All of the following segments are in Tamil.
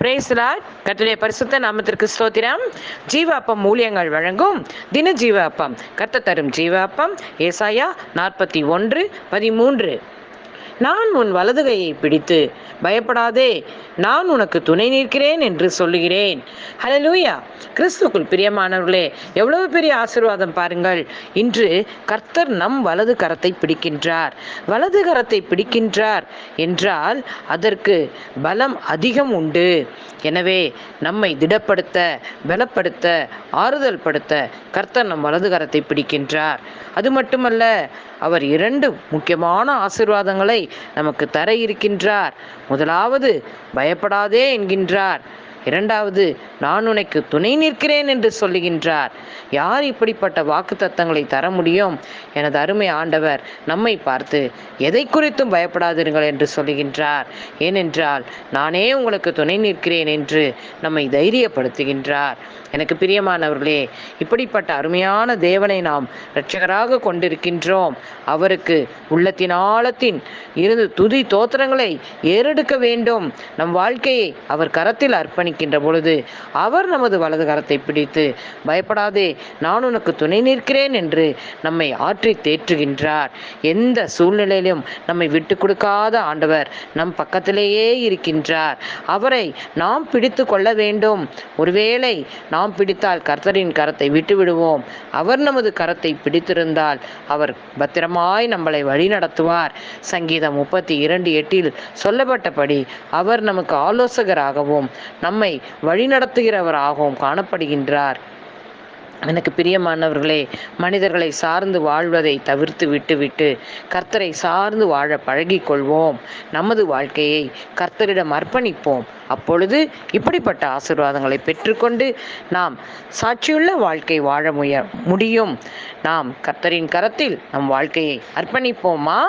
பிரேசலா கர்த்தருடைய பரிசுத்த நாமத்திற்கு ஸ்தோத்திரம். ஜீவ அப்பம் வழங்கும் தின ஜீவ அப்பம் கர்த்த தரும் ஜீவ அப்பம் ஏசாயா நாற்பத்தி ஒன்று பதிமூன்று. நான் உன் வலதுகையை பிடித்து பயப்படாதே நான் உனக்கு துணை நிற்கிறேன் என்று சொல்லுகிறேன். ஹalleluya கிறிஸ்துக்குள் பிரியமானவர்களே எவ்வளவு பெரிய ஆசீர்வாதம் பாருங்கள். இன்று கர்த்தர் நம் வலது கரத்தை பிடிக்கின்றார். வலது கரத்தை பிடிக்கின்றார் என்றால் அதற்கு பலம் அதிகம் உண்டு. எனவே நம்மை திடப்படுத்த பலப்படுத்த ஆறுதல் படுத்த கர்த்தர் நம் வலது கரத்தை பிடிக்கின்றார். அது மட்டுமல்ல அவர் இரண்டு முக்கியமான ஆசீர்வாதங்களை நமக்கு தர இருக்கின்றார். முதலாவது பயப்படாதே என்கின்றார். இரண்டாவது நான் உனக்கு துணை நிற்கிறேன் என்று சொல்லுகின்றார். யார் இப்படிப்பட்ட வாக்கு தத்தங்களை தர முடியும்? எனது அருமை ஆண்டவர் நம்மை பார்த்து எதை குறித்தும் பயப்படாதீர்கள் என்று சொல்லுகின்றார். ஏனென்றால் நானே உங்களுக்கு துணை நிற்கிறேன் என்று நம்மை தைரியப்படுத்துகின்றார். எனக்கு பிரியமானவர்களே இப்படிப்பட்ட அருமையான தேவனை நாம் இரட்சகராக கொண்டிருக்கின்றோம். அவருக்கு உள்ளத்தின் ஆழத்தின் இருந்து துதி தோத்திரங்களை ஏறெடுக்க வேண்டும். நம் வாழ்க்கையை அவர் கரத்தில் இருக்கின்ற பொழுது அவர் நமது வலது கரத்தை பிடித்து பயப்படாதே நான் உனக்கு துணை நிற்கிறேன் என்று நம்மை ஆற்றி தேற்றுகின்றார். எந்த சூழ்நிலையிலும் நம்மை விட்டு கொடுக்காத ஆண்டவர் நம் பக்கத்திலேயே இருக்கின்றார். அவரை நாம் பிடித்து கொள்ள வேண்டும். ஒருவேளை நாம் பிடித்தால் கர்த்தரின் கரத்தை விட்டு விடுவோம் அவர் நமது கரத்தை பிடித்திருந்தால் அவர் பத்திரமாய் நம்மளை வழி நடத்துவார். சங்கீதம் முப்பத்தி இரண்டு எட்டில் சொல்லப்பட்டபடி அவர் நமக்கு ஆலோசகராகவும் நம்மை வழிநடத்துகிறவராகவும் காணப்படுகின்றார். எனக்கு பிரியமானவர்களே மனிதர்களை சார்ந்து வாழ்வதை தவிர்த்து விட்டுவிட்டு கர்த்தரை சார்ந்து வாழ பழகிக் கொள்வோம் நமது வாழ்க்கையை கர்த்தரிடம் அர்ப்பணிப்போம். அப்பொழுது இப்படிப்பட்ட ஆசிர்வாதங்களை பெற்றுக்கொண்டு நாம் சாட்சியுள்ள வாழ்க்கை வாழ முய முடியும். நாம் கர்த்தரின் கரத்தில் நம் வாழ்க்கையை அர்ப்பணிப்போமா?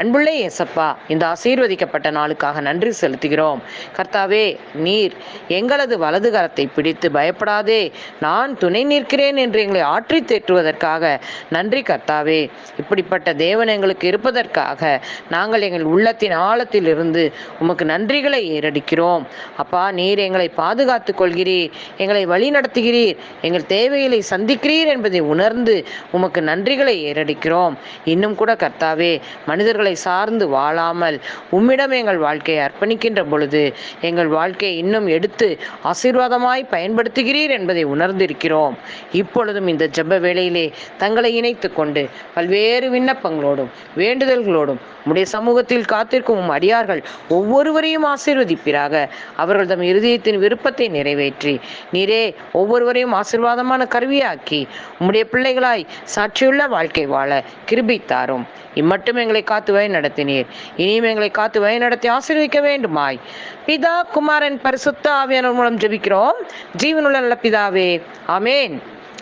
அன்புள்ள ஏசப்பா இந்த ஆசீர்வதிக்கப்பட்ட நாளுக்காக நன்றி செலுத்துகிறோம். கர்த்தாவே நீர் எங்களது வலது கரத்தை பிடித்து பயப்படாதே. நான் துணை நிற்கிறேன் என்று எங்களை ஆற்றி தேற்றுவதற்காக நன்றி கர்த்தாவே. இப்படிப்பட்ட தேவன் எங்களுக்கு இருப்பதற்காக நாங்கள் எங்கள் உள்ளத்தின் ஆழத்தில் இருந்து உமக்கு நன்றிகளை ஏறடிக்கிறோம். அப்பா நீர் எங்களை பாதுகாத்துக் கொள்கிறீர் எங்களை வழி நடத்துகிறீர் எங்கள் தேவைகளை சந்திக்கிறீர் என்பதை உணர்ந்து உமக்கு நன்றிகளை ஏறடிக்கிறோம். இன்னும் கூட கர்த்தாவே மனிதர்கள் மனிதர்களை சார்ந்து வாழாமல் உம்மிடம் எங்கள் வாழ்க்கையை அர்ப்பணிக்கின்ற பொழுது எங்கள் வாழ்க்கையை இன்னும் எடுத்து ஆசீர்வாதமாய் பயன்படுத்துகிறீர் என்பதை உணர்ந்திருக்கிறோம். இப்பொழுதும் இந்த ஜெப வேளையிலே தங்களை இணைத்து கொண்டு பல்வேறு விண்ணப்பங்களோடும் வேண்டுதல்களோடும் உடைய சமூகத்தில் காத்திருக்கும் அடியார்கள் ஒவ்வொருவரையும் ஆசீர்வதிப்பிறாக அவர்கள் தம் இருதயத்தின் விருப்பத்தை நிறைவேற்றி நீரே ஒவ்வொருவரையும் ஆசீர்வாதமான கருவியாக்கி உம்முடைய பிள்ளைகளாய் சாட்சியுள்ள வாழ்க்கை வாழ கிருபி தாரும். இம்மட்டும் எங்களை காத்து வழி நடத்தினீர். இனியும் எங்களை காத்து வழி நடத்தி ஆசீர்விக்க வேண்டுமாய். பிதா குமாரன் பரிசுத்த ஆவியானவர் மூலம் ஜெபிக்கிறோம். ஜீவனுள்ள நல்ல பிதாவே. ஆமேன்.